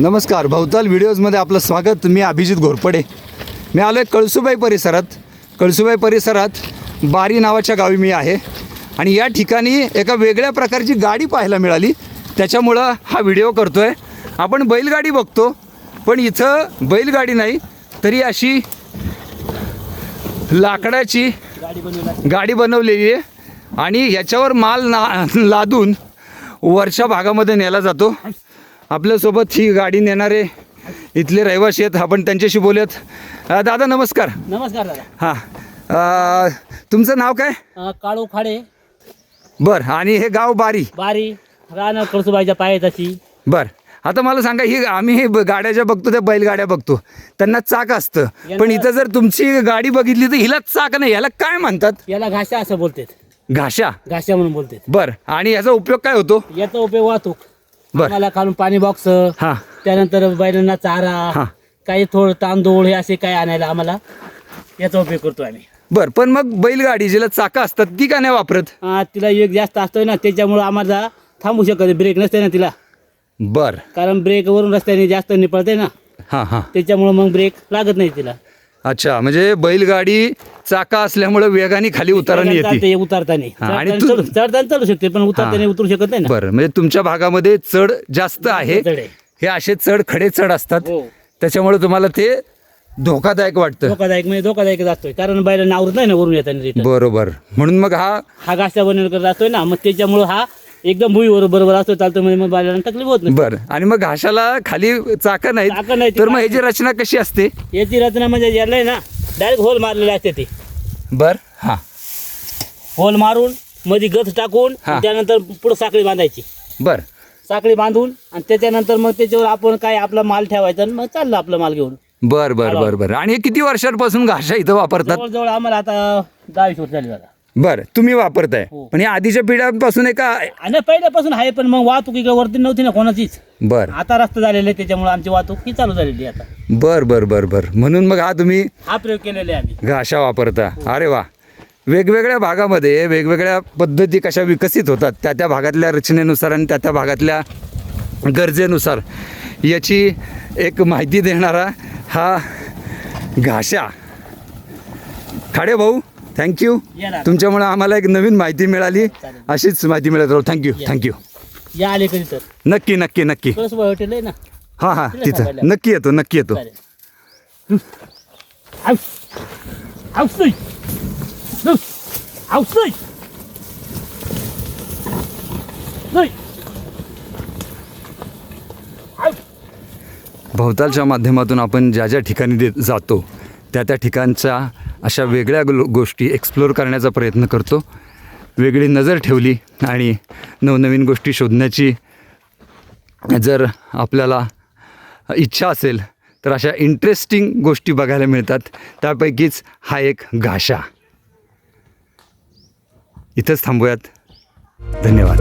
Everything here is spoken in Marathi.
नमस्कार भवताल व्हिडिओजमध्ये आपलं स्वागत. मी अभिजित घोरपडे. मी आलो आहे कळसुबाई परिसरात. कळसुबाई परिसरात बारी नावाच्या गावी मी आहे. आणि या ठिकाणी एका वेगळ्या प्रकारची गाडी पाहायला मिळाली. त्याच्यामुळं हा व्हिडिओ करतो आहे आपण बैलगाडी बघतो पण इथं बैलगाडी नाही तरी अशी लाकडाची गाडी बनवलेली आहे. आणि याच्यावर माल ना लादून वरच्या भागामध्ये नेला जातो. आपल्यासोबत ही गाडी नेणारे इथले रहिवासी आहेत. आपण त्यांच्याशी बोलूयात. अ, दादा नमस्कार. नमस्कार दादा. हां. अ, तुमचं नाव काय? अं, काळू खाडे. बरं आणि हे गाव बारी. बारी. राहणं कळसुबाईच्या बरं. आता मला सांगा ही आम्ही हे ब- गाड्या ज्या बघतो त्या बैलगाड्या बघतो त्यांना चाक असतं. पण इथं जर तुमची गाडी बघितली तर हिला चाक नाही. याला काय म्हणतात? याला घाशा असं बोलतात. घाशा. घाशा म्हणून बोलतात. बरं. आणि याचा उपयोग काय होतो? याचा उपयोग वाहतूक. बर. आम्हाला खालून पाणी बॉक्स हां. त्यानंतर बैलांना हा. चारा काही थोडं तांदूळ हे असे काय आणायला आम्हाला याचा उपयोग करतो आम्ही. बरं पण मग बैलगाडी जिला चाका असतात ती का नाही वापरत? तिला वेग जास्त असतोय ना त्याच्यामुळं आम्हाला थांबू शकत ब्रेक नसते ना तिला. बर. कारण ब्रेक वरून रस्त्याने जास्त निपळते ना. हां हां. त्याच्यामुळं मग ब्रेक लागत नाही तिला. अच्छा म्हणजे बैलगाडी चाका असल्यामुळे वेगाने खाली उताराने येते. उतरताना. आणि चढताना तू- चढू- चढताना शकते पण उतरताना. उतरू शकत नाही ना. बरं म्हणजे तुमच्या भागामध्ये चढ जास्त आहे. चढ आहे. हे असे चढ खडे चढ असतात. हो. त्याच्यामुळे तुम्हाला ते धोकादायक वाटतं. धोकादायक म्हणजे धोकादायक असतोय कारण बैला नावरत नाही ना वरून येताना रिटर्न बरोबर. म्हणून मग हा हा घासा बनवून करत असतोय ना. मग त्याच्यामुळे हा एकदम भुईवर बरोबर असतो चालतो म्हणजे मग बैलांना तकलीफ होत नाही. बर. आणि मग घाशाला खाली चाका चाकं नाहीत नाही, तर मग ह्याची रचना कशी असते? याची रचना म्हणजे याला आहे ना डायरेक्ट होल मारलेले असते ती. बर हा. होल मारून मध्ये गथ टाकून हा. त्यानंतर पुढे साखळी बांधायची. बर. साखळी बांधून आणि त्याच्यानंतर मग त्याच्यावर आपण काय आपला माल ठेवायचा आणि मग चाललं आपला माल घेऊन. बर बर बर बर. आणि हे किती वर्षांपासून घाशा इथं वापरतात? जवळजवळ आम्हाला आता दहावीस वर्ष झाली दादा बर तुम्ही वापरताय. हो. पण या आधीच्या पिढ्यापासून आहे का आणि पहिल्यापासून आहे पण मग वाहतूक इकडे वरती नव्हती ना कोणाचीच. बर. आता रस्ता झालेला आहे त्याच्यामुळे आमची वाहतूक ही चालू झालेली आहे आता. बर बर बर बर. म्हणून मग हा तुम्ही हा प्रयोग केलेला आहे आम्ही. घाशा वापरता. अरे वा. वेगवेगळ्या भागामध्ये वेगवेगळ्या पद्धती कशा विकसित होतात त्या त्या भागातल्या रचनेनुसार आणि त्या त्या भागातल्या गरजेनुसार याची एक माहिती देणारा हा घाशा. खाडे भाऊ थँक्यू. तुमच्यामुळे आम्हाला एक नवीन माहिती मिळाली. अशीच माहिती मिळत राहू. थँक्यू थँक्यू या. आले कधी नक्की नक्की नक्की. हॉटेल आहे ना? हां हां तिथं. नक्की येतो नक्की येतो. भवतालच्या माध्यमातून आपण ज्या ज्या ठिकाणी जातो त्या त्या ठिकाणच्या अशा वेगळ्या गो गोष्टी एक्सप्लोर करण्याचा प्रयत्न करतो. वेगळी नजर ठेवली आणि नवनवीन गोष्टी शोधण्याची जर आपल्याला इच्छा असेल तर अशा इंटरेस्टिंग गोष्टी बघायला मिळतात. त्यापैकीच हा एक घाशा. इथंच थांबूयात. धन्यवाद.